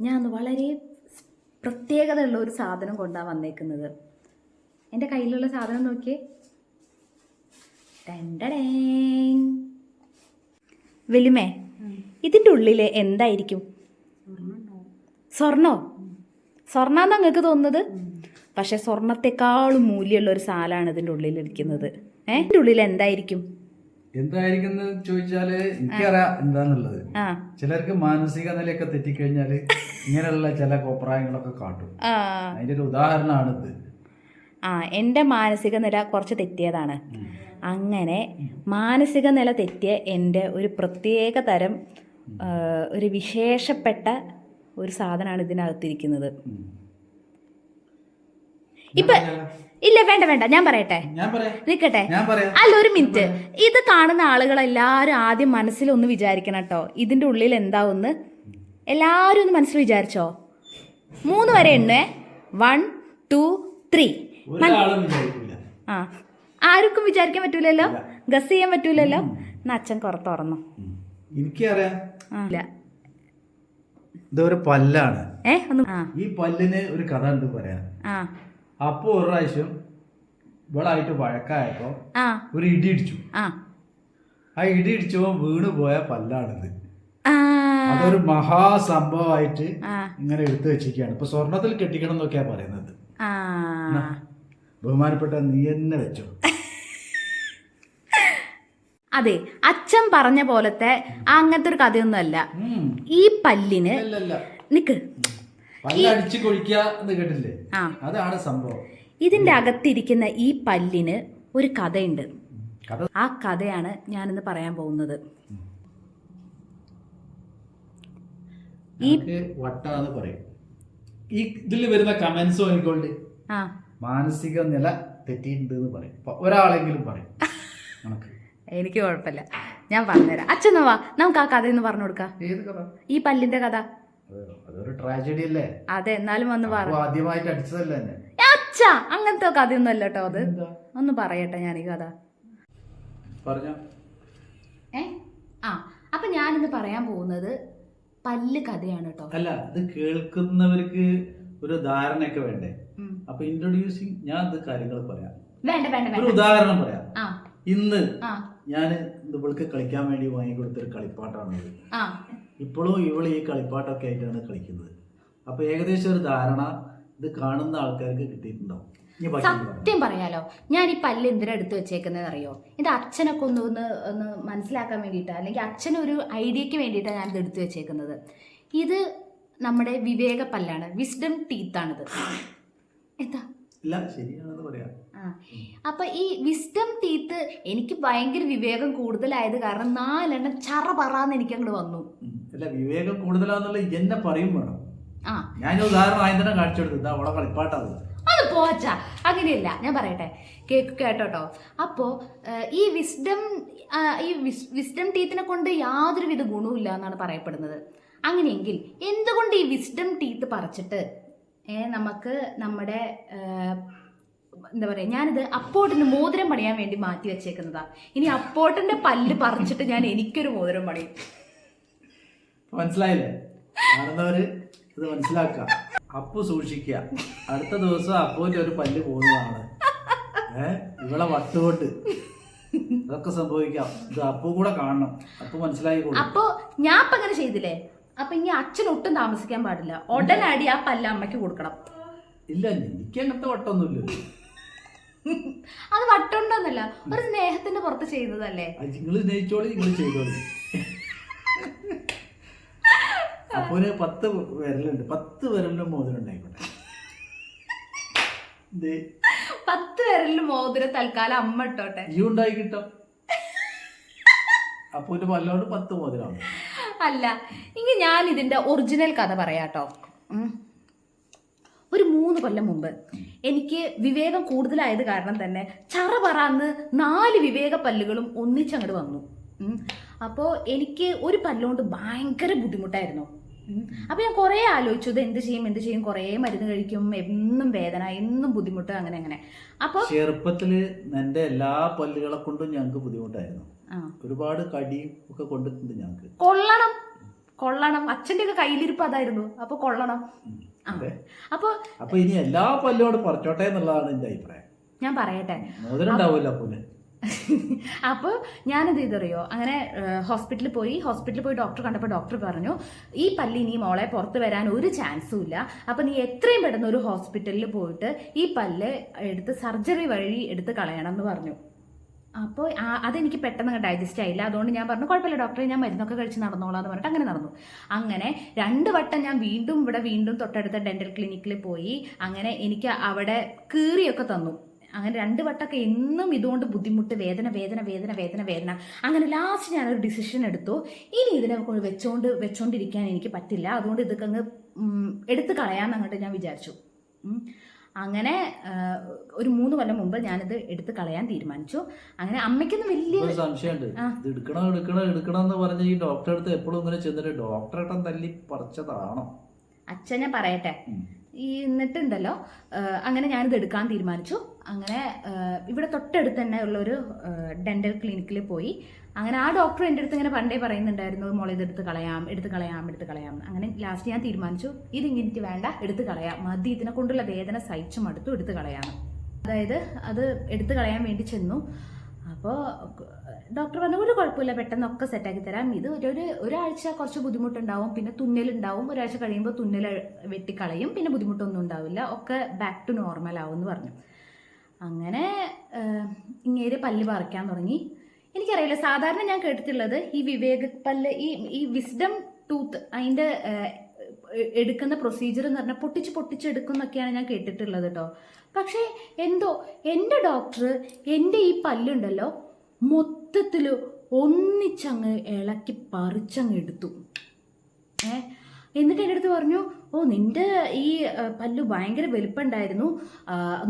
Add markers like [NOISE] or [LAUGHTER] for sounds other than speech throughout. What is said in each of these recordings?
ഞാൻ വളരെ പ്രത്യേകതയുള്ള ഒരു സാധനം കൊണ്ടാണ് വന്നേക്കുന്നത്. എന്റെ കയ്യിലുള്ള സാധനം നോക്കിയേ. വെല്ലുമേ ഇതിന്റെ ഉള്ളിൽ എന്തായിരിക്കും? സ്വർണോ? സ്വർണാന്ന് നിങ്ങൾക്ക് തോന്നുന്നത്? പക്ഷെ സ്വർണത്തെക്കാളും മൂല്യമുള്ള ഒരു സാലാണ് ഇതിന്റെ ഉള്ളിൽ ഇരിക്കുന്നത്. ഏ? ഇതിന്റെ ഉള്ളിൽ എന്തായിരിക്കും? എന്തായിരിക്കും എന്ന് ചോദിച്ചാൽ എനിക്കറിയാം എന്താന്നുള്ളത്. ചിലർക്ക് മാനസിക നിലയൊക്കെ തെറ്റിക്കഴിഞ്ഞാൽ ഇങ്ങനെയുള്ള ചില കോപ്രായങ്ങളൊക്കെ കാട്ടും. അതിന്റെ ഒരു ഉദാഹരണമാണ് ഇത് ആ എന്റെ മാനസിക നില കുറച്ച് തെറ്റിയതാണ്. അങ്ങനെ മാനസിക നില തെറ്റിയ എന്റെ ഒരു പ്രത്യേക തരം ഒരു വിശേഷപ്പെട്ട ഒരു സാധനമാണ് ഇതിനകത്തിരിക്കുന്നത്. ഇപ്പൊ ഇല്ല വേണ്ട വേണ്ട. ഞാൻ പറയട്ടെ? നിൽക്കട്ടെ അല്ല ഒരു മിനിറ്റ്. ഇത് കാണുന്ന ആളുകളെല്ലാവരും ആദ്യം മനസ്സിൽ ഒന്ന് വിചാരിക്കണം കേട്ടോ. ഇതിന്റെ ഉള്ളിൽ എന്താവുന്ന് എല്ലാരും ഒന്ന് മനസ്സിൽ വിചാരിച്ചോ? മൂന്ന് വരെ എണ്ണേ. One two three. ആ. ആർക്കും വിചാരിക്കാൻ പറ്റൂലല്ലോ? ഗസ് ചെയ്യാൻ പറ്റൂലല്ലോ? എന്നാ അച്ഛൻ കുറ തുറന്നു. എനിക്കറിയാം. ആ ഇതൊരു പല്ലാണ്. ഈ പല്ലിന് ഒരു കഥ ഉണ്ട് പറയാൻ അപ്പൊ ഒരു പ്രാവശ്യം ഇവളായിട്ട് വഴക്കായപ്പോ ഒരു ഇടി ഇടിച്ചു. ആ. ഇടി ഇടിച്ചപ്പോ വീണ് പോയ പല്ലാണിത്. അതൊരു മഹാസംഭവമായിട്ട് ഇങ്ങനെ എടുത്തു വെച്ചിരിക്കുകയാണ്. ഇപ്പൊ സ്വർണത്തിൽ കെട്ടിക്കണം എന്നൊക്കെയാ പറയുന്നത്. ബഹുമാനപ്പെട്ട നീ തന്നെ വെച്ചോ. അതെ അച്ഛൻ പറഞ്ഞ പോലത്തെ അങ്ങനത്തെ ഒരു കഥയൊന്നുമല്ല. അല്ല ഈ പല്ലിന് നിക്ക്. പല്ലടിച്ച് കൊഴിക്കുക എന്ന് കേട്ടില്ലേ? ആ. അതാണ് സംഭവം. ഇതിന്റെ അകത്തിരിക്കുന്ന ഈ പല്ലിന് ഒരു കഥയുണ്ട്. ആ കഥയാണ് ഞാനിന്ന് പറയാൻ പോകുന്നത്. ഈ ഞങ്ങൾക്ക് വട്ടാന്ന് പറയും. ഈ ഇതിൽ വരുന്ന കമന്റ്സോ നോക്കിക്കൊണ്ട് ആ. മാനസിക നില തെറ്റിയിട്ടുണ്ട് എന്ന് പറയും ഒരാളെങ്കിലും പറയും. [LAUGHS] എനിക്ക് കുഴപ്പമില്ല. ഞാൻ പറഞ്ഞുതരാം. അച്ഛൻ വാ നമുക്ക് ആ കഥ ഒന്ന് പറഞ്ഞു കൊടുക്കാം. ഈ പല്ലിന്റെ കഥ. അതൊരു ട്രാജഡി അല്ലേ? അതെ എന്നാലും വന്ന് പറ. അപ്പൊ ആദ്യമായിട്ട് അടിച്ചതല്ലേ അച്ഛാ അങ്ങനത്തെ കഥയൊന്നും അല്ല കേട്ടോ അത് ഒന്ന് പറയട്ടെ ഞാൻ ഈ കഥ. പറഞ്ഞ. ഏ ആ അപ്പൊ ഞാനിന്ന് പറയാൻ പോകുന്നത് പല്ല് കഥയാണ് കേട്ടോ അല്ല ഇത് കേൾക്കുന്നവർക്ക് ഒരു ധാരണയൊക്കെ വേണ്ടേ. അപ്പൊ ഇൻട്രൊഡ്യൂസിങ് ഞാൻ ഇത് കാര്യങ്ങൾ പറയാം. വേണ്ട വേണ്ട ഒരു ഉദാഹരണം പറയാം. ആ. ഇന്ന് ഞാൻ ഇവൾക്ക് കളിക്കാൻ വേണ്ടി വാങ്ങിക്കൊടുത്തൊരു കളിപ്പാട്ടാണ് ഇത്. ആ. ഇപ്പോഴും ഇവൾ ഈ കളിപ്പാട്ടൊക്കെ ആയിട്ടാണ് കളിക്കുന്നത്. അപ്പൊ ഏകദേശം ഒരു ധാരണ ഇത് കാണുന്ന ആൾക്കാർക്ക് കിട്ടിയിട്ടുണ്ടാവും. സത്യം പറയാലോ ഞാൻ ഈ പല്ല് എന്തിനാ എടുത്ത് വെച്ചേക്കുന്നത് അറിയോ ഇത് അച്ഛനൊക്കെ ഒന്ന് ഒന്ന് ഒന്ന് മനസ്സിലാക്കാൻ വേണ്ടിയിട്ടാണ് അല്ലെങ്കിൽ അച്ഛനൊരു ഐഡിയക്ക് വേണ്ടിയിട്ടാണ് ഞാനിത് എടുത്തു വെച്ചേക്കുന്നത്. ഇത് നമ്മുടെ വിവേക പല്ലാണ് വിസ്ഡം ടീത്താണിത് എന്താ? അപ്പൊ ഈ വിസ്ഡം ടീത്ത് എനിക്ക് ഭയങ്കര വിവേകം കൂടുതലായത് കാരണം നാലെണ്ണം ചറ പറന്ന് എനിക്ക് അങ്ങോട്ട് വന്നു. അല്ല വിവേകം കൂടുതലാന്നുള്ള എന്നെ പറയും വേണം. ഞാൻ ഉദാഹരണം ആയി തന്നെ കാണിച്ചു കൊടുത്തു ഇതാ അവളെ കളിപ്പാട്ടത് അത് പോച്ച അങ്ങനെയല്ല ഞാൻ പറയട്ടെ. കേക്ക് കേട്ടോട്ടോ. അപ്പോ ഈ വിസ്ഡം ഈ വിസ്ഡം ടീത്തിനെ കൊണ്ട് യാതൊരുവിധ ഗുണവും ഇല്ല എന്നാണ് പറയപ്പെടുന്നത്. അങ്ങനെയെങ്കിൽ എന്തുകൊണ്ട് ഈ വിസ്ഡം ടീത്ത് പറിച്ചിട്ട് നമുക്ക് നമ്മുടെ എന്താ പറയുക ഞാനിത് അപ്പോട്ടിന് മോതിരം പണിയാൻ വേണ്ടി മാറ്റി വെച്ചേക്കുന്നതാ. ഇനി അപ്പോട്ടിന്റെ പല്ല് പറിച്ചിട്ട് ഞാൻ എനിക്കൊരു മോതിരം പണിയും. മനസ്സിലായില്ലേ? കാണുന്നവര് ഇത് മനസ്സിലാക്ക. അപ്പു സൂക്ഷിക്കുക. അടുത്ത ദിവസം അപ്പുവിന്റെ ഒരു പല്ല് പോകുന്നതാണ്. ഏ? ഇവളെ വട്ടുകൊണ്ട് ഇതൊക്കെ സംഭവിക്കാം. ഇത് അപ്പു കൂടെ കാണണം. അപ്പു മനസ്സിലായി അപ്പൊ ഞാൻ ഇപ്പൊ അങ്ങനെ ചെയ്തില്ലേ? അപ്പൊ ഇനി അച്ഛൻ ഒട്ടും താമസിക്കാൻ പാടില്ല. ഉടനടി ആ പല്ല് അമ്മയ്ക്ക് കൊടുക്കണം. ഇല്ല എനിക്ക് അങ്ങനത്തെ വട്ടൊന്നുമില്ല അത് വട്ടുണ്ടോന്നല്ല ഒരു സ്നേഹത്തിന്റെ പുറത്ത് ചെയ്തതല്ലേ നിങ്ങൾ സ്നേഹിച്ചോളി നിങ്ങൾ ചെയ്തോളി. അപ്പുവിന് പത്ത് വിരലുണ്ട്. പത്ത് വിരലിലും മോതിരം ഉണ്ടായിക്കോട്ടെ പത്ത് വിരലിൽ മോതിരം തൽക്കാലം അമ്മ ഇട്ടോട്ടെ. ഈ ഉണ്ടായി കിട്ടും അപ്പുവിന്റെ പല്ലോണ്ട് പത്ത് മോതിരം അല്ല ഇനി ഞാൻ ഇതിന്റെ ഒറിജിനൽ കഥ പറയാട്ടോ. ഒരു മൂന്ന് കൊല്ലം മുമ്പ് എനിക്ക് വിവേകം കൂടുതലായത് കാരണം തന്നെ ചറ പറന്ന് നാല് വിവേക പല്ലുകളും ഒന്നിച്ചങ്ങോട്ട് വന്നു. അപ്പോൾ എനിക്ക് ഒരു പല്ലുകൊണ്ട് ഭയങ്കര ബുദ്ധിമുട്ടായിരുന്നു. അപ്പോൾ ഞാൻ കുറേ ആലോചിച്ചു ഇത് എന്ത് ചെയ്യും എന്ത് ചെയ്യും? കുറേ മരുന്ന് കഴിക്കും എന്നും വേദന എന്നും ബുദ്ധിമുട്ട് അങ്ങനെ അങ്ങനെ. അപ്പോൾ ചെറുപ്പത്തിൽ എന്റെ എല്ലാ പല്ലുകളെ കൊണ്ടും ഞങ്ങൾക്ക് ബുദ്ധിമുട്ടായിരുന്നു. ഒരുപാട് കടിയും ഒക്കെ കൊണ്ടിട്ടുണ്ട് ഞങ്ങൾക്ക് കൊള്ളണം. കൊള്ളണം. അച്ഛന്റെ ഒക്കെ കയ്യിലിരിപ്പ് അതായിരുന്നു. അപ്പോൾ കൊള്ളണം. അപ്പോൾ അപ്പൊ ഇനി എല്ലാ പല്ലോടും പറിച്ചോട്ടെ എന്നുള്ളതാണ് എന്റെ അഭിപ്രായം. ഞാൻ പറയട്ടെ. മോതിരം പോലെ അപ്പോൾ ഞാനെന്ത് ചെയ്തറിയോ? അങ്ങനെ ഹോസ്പിറ്റലിൽ പോയി ഹോസ്പിറ്റലിൽ പോയി ഡോക്ടർ കണ്ടപ്പോൾ ഡോക്ടർ പറഞ്ഞു ഈ പല്ലി ഇനി മോളെ പുറത്ത് വരാൻ ഒരു ചാൻസും ഇല്ല. അപ്പോൾ നീ എത്രയും പെട്ടെന്ന് ഒരു ഹോസ്പിറ്റലിൽ പോയിട്ട് ഈ പല്ല് എടുത്ത് സർജറി വഴി എടുത്ത് കളയണം എന്ന് പറഞ്ഞു. അപ്പോൾ അതെനിക്ക് പെട്ടെന്ന് ഡൈജസ്റ്റ് ആയില്ല. അതുകൊണ്ട് ഞാൻ പറഞ്ഞു കുഴപ്പമില്ല ഡോക്ടറെ ഞാൻ മരുന്നൊക്കെ കഴിച്ച് നടന്നോളാം എന്ന് പറഞ്ഞിട്ട് അങ്ങനെ നടന്നു. അങ്ങനെ രണ്ട് വട്ടം ഞാൻ വീണ്ടും ഇവിടെ വീണ്ടും തൊട്ടടുത്ത ഡെന്റൽ ക്ലിനിക്കിൽ പോയി. അങ്ങനെ എനിക്ക് അവിടെ കീറിയൊക്കെ തന്നു. അങ്ങനെ രണ്ട് വട്ടമൊക്കെ എന്നും ഇതുകൊണ്ട് ബുദ്ധിമുട്ട് വേദന വേദന വേദന വേദന വേദന. അങ്ങനെ ലാസ്റ്റ് ഞാനൊരു ഡിസിഷൻ എടുത്തു. ഇനി ഇതിനെ വെച്ചോണ്ട് വെച്ചോണ്ടിരിക്കാൻ എനിക്ക് പറ്റില്ല. അതുകൊണ്ട് ഇതൊക്കെ അങ്ങ് എടുത്ത് കളയാമെന്ന് അങ്ങോട്ട് ഞാൻ വിചാരിച്ചു. അങ്ങനെ ഒരു മൂന്ന് കൊല്ലം മുമ്പ് ഞാനിത് എടുത്ത് കളയാൻ തീരുമാനിച്ചു. അങ്ങനെ അമ്മയ്ക്കൊന്നും വലിയ സംശയമുണ്ട്. ഇത് എടുക്കണോ എടുക്കണോ എടുക്കണം എന്ന് പറഞ്ഞ് ഈ ഡോക്ടറെ അടുത്ത് എപ്പോഴും ഇങ്ങനെ ചെന്നിട്ട് ഡോക്ടറേട്ടൻ തല്ലി പറിച്ചതാണോ? അച്ഛൻ ഞാൻ പറയട്ടെ. ഈ എന്നിട്ടുണ്ടല്ലോ. അങ്ങനെ ഞാനിത് എടുക്കാൻ തീരുമാനിച്ചു. അങ്ങനെ ഇവിടെ തൊട്ടടുത്ത് തന്നെ ഉള്ള ഒരു ഡെന്റൽ ക്ലിനിക്കിൽ പോയി. അങ്ങനെ ആ ഡോക്ടർ എന്റെ അടുത്ത് ഇങ്ങനെ പണ്ടേ പറയുന്നുണ്ടായിരുന്നു മോളെ ഇത് എടുത്ത് കളയാം എടുത്ത് കളയാം എടുത്ത് കളയാം. അങ്ങനെ ലാസ്റ്റ് ഞാൻ തീരുമാനിച്ചു ഇതിങ്ങനെ വേണ്ട എടുത്ത് കളയാം. മതി ഇതിനെ കൊണ്ടുള്ള വേദന സഹിച്ചു മടുത്തു എടുത്ത് കളയാം അതായത് അത് എടുത്ത് കളയാൻ വേണ്ടി ചെന്നു. അപ്പോൾ ഡോക്ടർ പറഞ്ഞു ഒരു കുഴപ്പമില്ല പെട്ടെന്നൊക്കെ സെറ്റാക്കി തരാം. ഇത് ഒരു ഒരാഴ്ച കുറച്ച് ബുദ്ധിമുട്ടുണ്ടാവും പിന്നെ തുന്നലുണ്ടാവും. ഒരാഴ്ച കഴിയുമ്പോൾ തുന്നൽ വെട്ടിക്കളയും പിന്നെ ബുദ്ധിമുട്ടൊന്നും ഉണ്ടാവില്ല. ഒക്കെ ബാക്ക് ടു നോർമൽ ആവും എന്ന് പറഞ്ഞു. അങ്ങനെ ഇങ്ങേര് പല്ല് പറിക്കാൻ തുടങ്ങി. എനിക്കറിയില്ല സാധാരണ ഞാൻ കേട്ടിട്ടുള്ളത് ഈ വിവേക പല്ല് ഈ ഈ വിസ്ഡം ടൂത്ത് അതിന്റെ എടുക്കുന്ന പ്രൊസീജിയർ എന്ന് പറഞ്ഞാൽ പൊട്ടിച്ച് പൊട്ടിച്ച് എടുക്കുന്നൊക്കെയാണ് ഞാൻ കേട്ടിട്ടുള്ളത് കേട്ടോ പക്ഷേ എന്തോ എന്റെ ഡോക്ടർ എന്റെ ഈ പല്ലുണ്ടല്ലോ മൊത്തത്തിൽ ഒന്നിച്ചങ്ങ് ഇളക്കി പറിച്ചങ്ങ് എടുത്തു. ഏ എന്നിട്ട് എന്റെ അടുത്ത് പറഞ്ഞു ഓ നിന്റെ ഈ പല്ലു ഭയങ്കര വലുപ്പുണ്ടായിരുന്നു.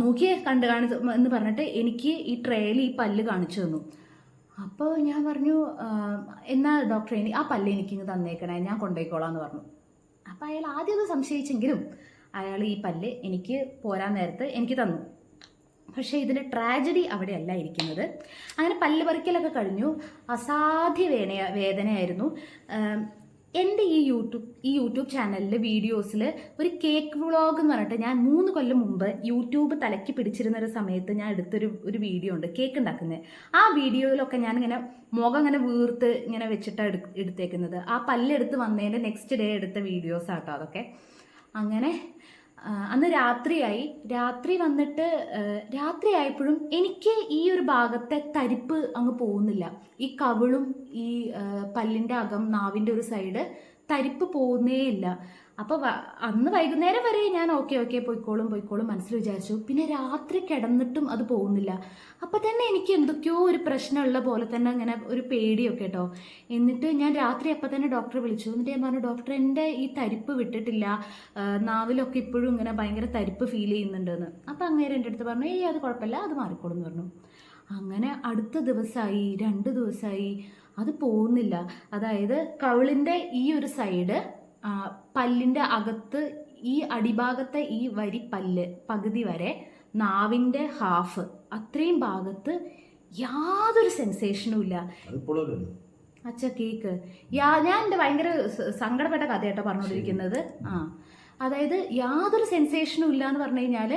നോക്കിയേ കണ്ട് കാണിച്ചു എന്ന് പറഞ്ഞിട്ട് എനിക്ക് ഈ ട്രേയിൽ ഈ പല്ല് കാണിച്ചു തന്നു. അപ്പോൾ ഞാൻ പറഞ്ഞു എന്നാൽ എന്നാ ഡോക്ടറെ ആ പല്ല് എനിക്കിങ്ങ് തന്നേക്കണേ ഞാൻ കൊണ്ടുപോയിക്കോളാം എന്ന് പറഞ്ഞു. അപ്പോൾ അയാൾ ആദ്യം അത് സംശയിച്ചെങ്കിലും അയാൾ ഈ പല്ല് എനിക്ക് പോരാൻ നേരത്ത് എനിക്ക് തന്നു. പക്ഷേ ഇതിന്റെ ട്രാജഡി അവിടെയല്ല ഇരിക്കുന്നത്. അങ്ങനെ പല്ല് പറിക്കലൊക്കെ കഴിഞ്ഞു. അസാധ്യ വേദന വേദനയായിരുന്നു. എന്റെ ഈ യൂട്യൂബ് ഈ യൂട്യൂബ് ചാനലിലെ വീഡിയോസിൽ ഒരു കേക്ക് വ്ളോഗ് എന്ന് പറഞ്ഞിട്ട് ഞാൻ മൂന്ന് കൊല്ലം മുമ്പ് യൂട്യൂബ് തലക്കി പിടിച്ചിരുന്ന ഒരു സമയത്ത് ഞാൻ എടുത്തൊരു ഒരു വീഡിയോ ഉണ്ട് കേക്ക് ഉണ്ടാക്കുന്നത്. ആ വീഡിയോയിലൊക്കെ ഞാൻ ഇങ്ങനെ മുഖം ഇങ്ങനെ വീർത്ത് ഇങ്ങനെ വെച്ചിട്ടാണ് എടു എടുത്തേക്കുന്നത്. ആ പല്ലെടുത്ത് വന്നതിന്റെ നെക്സ്റ്റ് ഡേ എടുത്ത വീഡിയോസ് ആട്ടോ അതൊക്കെ. അങ്ങനെ അന്ന് രാത്രിയായി. രാത്രി വന്നിട്ട് രാത്രി ആയപ്പോഴും എനിക്ക് ഈ ഒരു ഭാഗത്തെ തരിപ്പ് അങ്ങ് പോകുന്നില്ല. ഈ കവിളും ഈ പല്ലിന്റെ അകം നാവിന്റെ ഒരു സൈഡ് തരിപ്പ് പോകുന്നേ ഇല്ല അപ്പോൾ അന്ന് വൈകുന്നേരം വരെ ഞാൻ ഓക്കെ ഓക്കെ പോയിക്കോളും പോയിക്കോളും മനസ്സിൽ വിചാരിച്ചു. പിന്നെ രാത്രി കിടന്നിട്ടും അത് പോകുന്നില്ല. അപ്പം തന്നെ എനിക്ക് എന്തൊക്കെയോ ഒരു പ്രശ്നമുള്ള പോലെ തന്നെ അങ്ങനെ ഒരു പേടിയൊക്കെ കേട്ടോ. എന്നിട്ട് ഞാൻ രാത്രി അപ്പം തന്നെ ഡോക്ടറെ വിളിച്ചു. എന്നിട്ട് ഞാൻ പറഞ്ഞു ഡോക്ടർ എന്റെ ഈ തരിപ്പ് വിട്ടിട്ടില്ല. നാവിലൊക്കെ ഇപ്പോഴും ഇങ്ങനെ ഭയങ്കര തരിപ്പ് ഫീൽ ചെയ്യുന്നുണ്ടെന്ന്. അപ്പം അങ്ങേരെ എന്റെ അടുത്ത് പറഞ്ഞു ഏയ് അത് കുഴപ്പമില്ല. അത് മാറിക്കോളും എന്ന് പറഞ്ഞു. അങ്ങനെ അടുത്ത ദിവസമായി രണ്ട് ദിവസമായി അത് പോകുന്നില്ല. അതായത് കവിളിന്റെ ഈ ഒരു സൈഡ് പല്ലിന്റെ അകത്ത് ഈ അടിഭാഗത്തെ ഈ വരി പല്ല് പകുതി വരെ നാവിന്റെ ഹാഫ് അത്രയും ഭാഗത്ത് യാതൊരു സെൻസേഷനും ഇല്ല. അച്ഛ കേക്ക്. യാ ഞാൻ എന്റെ ഭയങ്കര സങ്കടപ്പെട്ട കഥയായിട്ടോ പറഞ്ഞുകൊണ്ടിരിക്കുന്നത് ആ. അതായത് യാതൊരു സെൻസേഷനും ഇല്ല എന്ന് പറഞ്ഞു കഴിഞ്ഞാൽ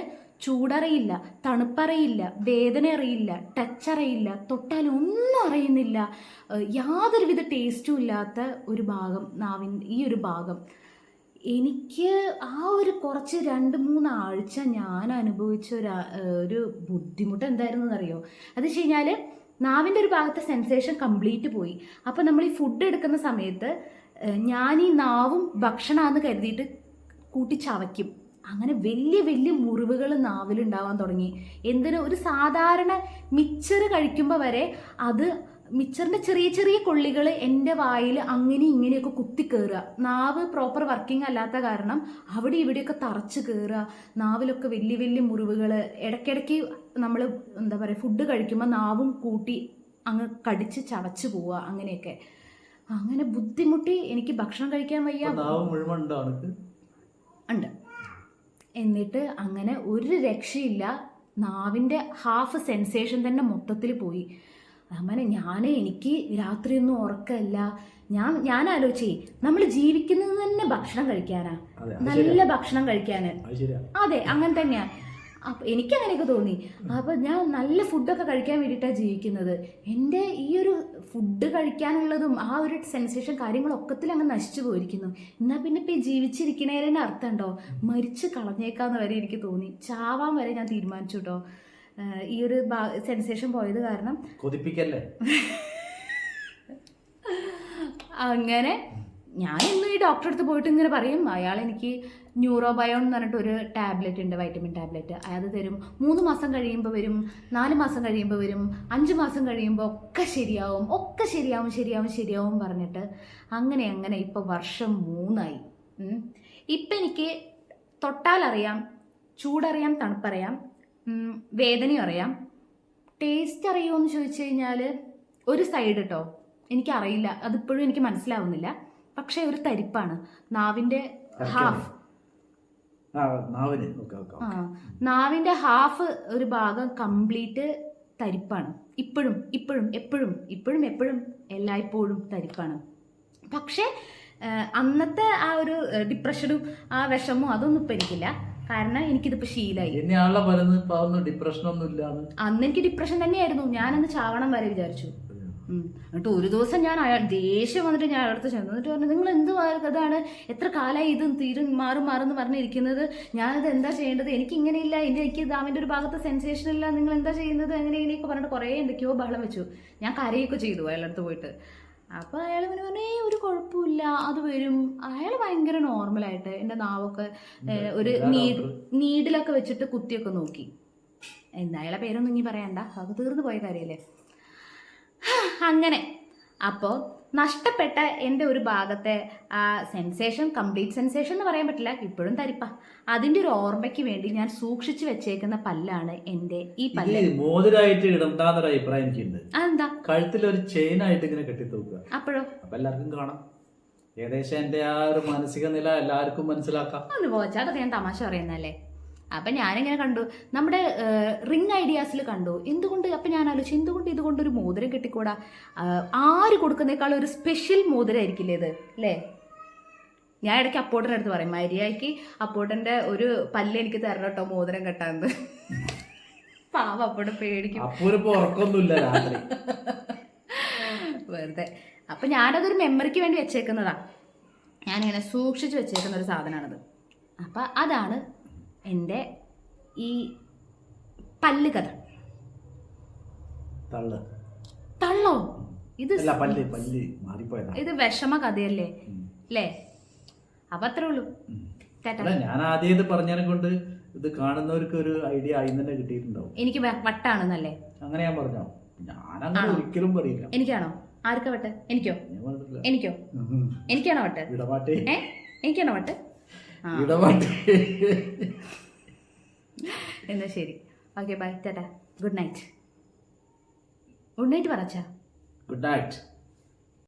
ചൂടറിയില്ല തണുപ്പറിയില്ല വേദന അറിയില്ല ടച്ച് അറിയില്ല തൊട്ടാൽ ഒന്നും അറിയുന്നില്ല യാതൊരുവിധ ടേസ്റ്റും ഇല്ലാത്ത ഒരു ഭാഗം നാവിൻ ഈ ഒരു ഭാഗം. എനിക്ക് ആ ഒരു കുറച്ച് രണ്ട് മൂന്ന് ആഴ്ച ഞാൻ അനുഭവിച്ച ഒരു ഒരു ബുദ്ധിമുട്ട് എന്തായിരുന്നു എന്നറിയോ അത് വെച്ച് കഴിഞ്ഞാൽ നാവിന്റെ ഒരു ഭാഗത്തെ സെൻസേഷൻ കംപ്ലീറ്റ് പോയി. അപ്പോൾ നമ്മൾ ഈ ഫുഡ് എടുക്കുന്ന സമയത്ത് ഞാൻ ഈ നാവും ഭക്ഷണമാണെന്ന് കരുതിയിട്ട് കൂട്ടി ചവയ്ക്കും. അങ്ങനെ വലിയ വലിയ മുറിവുകൾ നാവിലുണ്ടാവാൻ തുടങ്ങി. എന്തിന്? ഒരു സാധാരണ മിച്ചർ കഴിക്കുമ്പോൾ വരെ അത് മിച്ചറിന്റെ ചെറിയ ചെറിയ കൊള്ളികൾ എന്റെ വായിൽ അങ്ങനെ ഇങ്ങനെയൊക്കെ കുത്തി കയറുക നാവ് പ്രോപ്പർ വർക്കിംഗ് അല്ലാത്ത കാരണം അവിടെ ഇവിടെയൊക്കെ തറച്ച് കയറുക നാവിലൊക്കെ വലിയ വലിയ മുറിവുകൾ ഇടയ്ക്കിടയ്ക്ക് നമ്മൾ എന്താ പറയുക ഫുഡ് കഴിക്കുമ്പോൾ നാവും കൂട്ടി അങ്ങ് കടിച്ച് ചവച്ച് പോവുക അങ്ങനെയൊക്കെ. അങ്ങനെ ബുദ്ധിമുട്ടി എനിക്ക് ഭക്ഷണം കഴിക്കാൻ വയ്യ. ഉണ്ട്. എന്നിട്ട് അങ്ങനെ ഒരു രക്ഷയില്ല. നാവിന്റെ ഹാഫ് സെൻസേഷൻ തന്നെ മൊത്തത്തിൽ പോയി. അങ്ങനെ ഞാൻ എനിക്ക് രാത്രിയൊന്നും ഉറക്കമില്ല. ഞാൻ ഞാൻ ആലോചിച്ചേ നമ്മൾ ജീവിക്കുന്നത് തന്നെ ഭക്ഷണം കഴിക്കാനാ. നല്ല ഭക്ഷണം കഴിക്കാന്. അതെ അങ്ങനെ തന്നെയാ. അപ്പൊ എനിക്ക് അങ്ങനെയൊക്കെ തോന്നി. അപ്പൊ ഞാൻ നല്ല ഫുഡൊക്കെ കഴിക്കാൻ വേണ്ടിയിട്ടാണ് ജീവിക്കുന്നത്. എന്റെ ഈ ഒരു ഫുഡ് കഴിക്കാനുള്ളതും ആ ഒരു സെൻസേഷൻ കാര്യങ്ങളൊക്കത്തിൽ അങ്ങ് നശിച്ചു പോയിരിക്കുന്നു. എന്നാ പിന്നെ ഇപ്പൊ അർത്ഥം അർത്ഥമുണ്ടോ? മരിച്ചു കളഞ്ഞേക്കാന്ന് വരെ എനിക്ക് തോന്നി. ചാവാൻ വരെ ഞാൻ തീരുമാനിച്ചു കേട്ടോ ഈ ഒരു സെൻസേഷൻ പോയത് കാരണം കൊതിപ്പിക്കല്ലേ? അങ്ങനെ ഞാൻ ഇന്ന് ഈ ഡോക്ടറെ അടുത്ത് പോയിട്ട് ഇങ്ങനെ പറയും അയാൾ എനിക്ക് ന്യൂറോബയോൺ എന്ന് പറഞ്ഞിട്ട് ഒരു ടാബ്ലറ്റ് ഉണ്ട് വൈറ്റമിൻ ടാബ്ലറ്റ് അത് തരും. മൂന്ന് മാസം കഴിയുമ്പോൾ വരും നാല് മാസം കഴിയുമ്പോൾ വരും അഞ്ച് മാസം കഴിയുമ്പോൾ ഒക്കെ ശരിയാവും ഒക്കെ ശരിയാവും ശരിയാവും ശരിയാവും പറഞ്ഞിട്ട് അങ്ങനെ അങ്ങനെ ഇപ്പോൾ വർഷം മൂന്നായി. ഇപ്പം എനിക്ക് തൊട്ടാലറിയാം ചൂടറിയാം തണുപ്പറിയാം വേദനയും അറിയാം. ടേസ്റ്റ് അറിയുമോ എന്ന് ചോദിച്ചു കഴിഞ്ഞാൽ ഒരു സൈഡ് കേട്ടോ എനിക്കറിയില്ല. അതിപ്പോഴും എനിക്ക് മനസ്സിലാവുന്നില്ല. പക്ഷേ ഒരു തരിപ്പാണ്. നാവിന്റെ ഹാഫ്. ആ നാവിന്. ഓക്കെ ഓക്കെ ആ നാവിന്റെ ഹാഫ് ഒരു ഭാഗം കംപ്ലീറ്റ് തരിപ്പാണ്. ഇപ്പോഴും ഇപ്പോഴും എപ്പോഴും ഇപ്പോഴും എപ്പോഴും എല്ലായ്പ്പോഴും തരിപ്പാണ്. പക്ഷേ അന്നത്തെ ആ ഒരു ഡിപ്രഷനും ആ വിഷമവും അതൊന്നും ഇപ്പം എനിക്കില്ല. കാരണം എനിക്കിതിപ്പോ ശീലായി. ഡിപ്രഷനൊന്നും ഇല്ലാന്ന്. അന്ന് എനിക്ക് ഡിപ്രഷൻ തന്നെയായിരുന്നു. ഞാനന്ന് ചാവണം വരെ വിചാരിച്ചു. എന്നിട്ട് ഒരു ദിവസം ഞാൻ അയാൾ ദേഷ്യം വന്നിട്ട് ഞാൻ അയാളടുത്ത് ചെന്നു. എന്നിട്ട് പറഞ്ഞു നിങ്ങൾ എന്ത് ഇതാണ് എത്ര കാലമായി ഇത് തീരും മാറും മാറും എന്ന് പറഞ്ഞിരിക്കുന്നത്. ഞാനത് എന്താ ചെയ്യേണ്ടത്? എനിക്ക് ഇങ്ങനെയില്ല എന്റെ എനിക്ക് ദാമിന്റെ ഒരു ഭാഗത്ത് സെൻസേഷൻ ഇല്ല. നിങ്ങൾ എന്താ ചെയ്യുന്നത്? അങ്ങനെ ഇങ്ങനെയൊക്കെ പറഞ്ഞിട്ട് കുറേ എന്തൊക്കെയോ ബഹളം വെച്ചു. ഞാൻ കരയൊക്കെ ചെയ്തു അയാളടുത്ത് പോയിട്ട്. അപ്പോൾ അയാൾ ഇങ്ങനെ പറഞ്ഞു ഏ ഒരു കുഴപ്പമില്ല. അത് വരും. അയാൾ ഭയങ്കര നോർമലായിട്ട് എന്റെ നാവൊക്കെ ഒരു നീഡിലൊക്കെ വെച്ചിട്ട് കുത്തിയൊക്കെ നോക്കി. എന്താ അയാളെ പേരൊന്നും ഇനി പറയണ്ട. അത് തീർന്നു പോയ കാര്യമല്ലേ അങ്ങനെ. അപ്പോൾ നഷ്ടപ്പെട്ട എന്റെ ഒരു ഭാഗത്തെ ആ സെൻസേഷൻ കംപ്ലീറ്റ് സെൻസേഷൻ എന്ന് പറയാൻ പറ്റില്ല ഇപ്പോഴും തരിപ്പ. അതിന്റെ ഒരു ഓർമ്മയ്ക്ക് വേണ്ടി ഞാൻ സൂക്ഷിച്ചു വെച്ചേക്കുന്ന പല്ലാണ് എന്റെ ഈ പല്ല്. മോതിരായിട്ട് ഇടണ്ടാന്നൊരു അഭിപ്രായം എനിക്കുണ്ട്. അതെന്താ? കഴുത്തിൽ ഒരു ചെയിൻ ആയിട്ട് ഇങ്ങനെ കെട്ടിത്തൂക്കുക. അപ്പോഴോ? അപ്പൊ എല്ലാവർക്കും കാണാം. ഏകദേശം എന്റെ ആ ഒരു മാനസിക നില എല്ലാവർക്കും മനസ്സിലാക്കാം. ഒന്ന് പോച്ചാ അതൊക്കെ ഞാൻ തമാശ പറയുന്നല്ലേ അപ്പം ഞാനിങ്ങനെ കണ്ടു. നമ്മുടെ റിങ് ഐഡിയാസിൽ കണ്ടു. എന്തുകൊണ്ട് അപ്പം ഞാൻ ആലോചിച്ചു എന്തുകൊണ്ട് ഇതുകൊണ്ട് ഒരു മോതിരം കിട്ടിക്കൂടാ? ആര് കൊടുക്കുന്നേക്കാൾ ഒരു സ്പെഷ്യൽ മോതിരമായിരിക്കില്ലേ ഇത്? അല്ലേ? ഞാൻ ഇടയ്ക്ക് അപ്പോട്ടന്റെ അടുത്ത് പറയും മര്യാദയ്ക്ക് അപ്പോട്ടന്റെ ഒരു പല്ല് എനിക്ക് തരണം കേട്ടോ മോതിരം കെട്ടാന്ന്. പാവ അപ്പോട്ട് പേടിക്കും. ഉറക്കൊന്നുമില്ല രാത്രി. വെറുതെ. അപ്പം ഞാനതൊരു മെമ്മറിക്ക് വേണ്ടി വെച്ചേക്കുന്നതാണ് ഞാനിങ്ങനെ സൂക്ഷിച്ച് വെച്ചേക്കുന്ന ഒരു സാധനമാണത് അപ്പം അതാണ് എന്റെ ഈ പല്ല് കഥ തള്ള്? ഇത് ഇത് വിഷമ കഥയല്ലേ. അല്ലേ അപ്പൊ അത്രേ ഉള്ളൂ. ഞാൻ ആദ്യം ഇത് പറഞ്ഞതിനെ കൊണ്ട് ഇത് കാണുന്നവർക്ക് ഒരു ഐഡിയ ആയി തന്നെ കിട്ടിയിട്ടുണ്ടാവും. എനിക്ക് വട്ടാണെന്നല്ലേ? അങ്ങനെ ഞാൻ പറഞ്ഞോ? ഞാനങ്ങനെ ഒരിക്കലും പറയില്ല. എനിക്കാണോ? ആർക്കാ വട്ട്? എനിക്കോ? എനിക്കോ? എനിക്കാണോ വട്ട്? എനിക്കാണോ വട്ട്? ആ. ഇടപാട്ടെ എന്നാ ശരി. Okay bye tata good night good night പറച്ചാ good night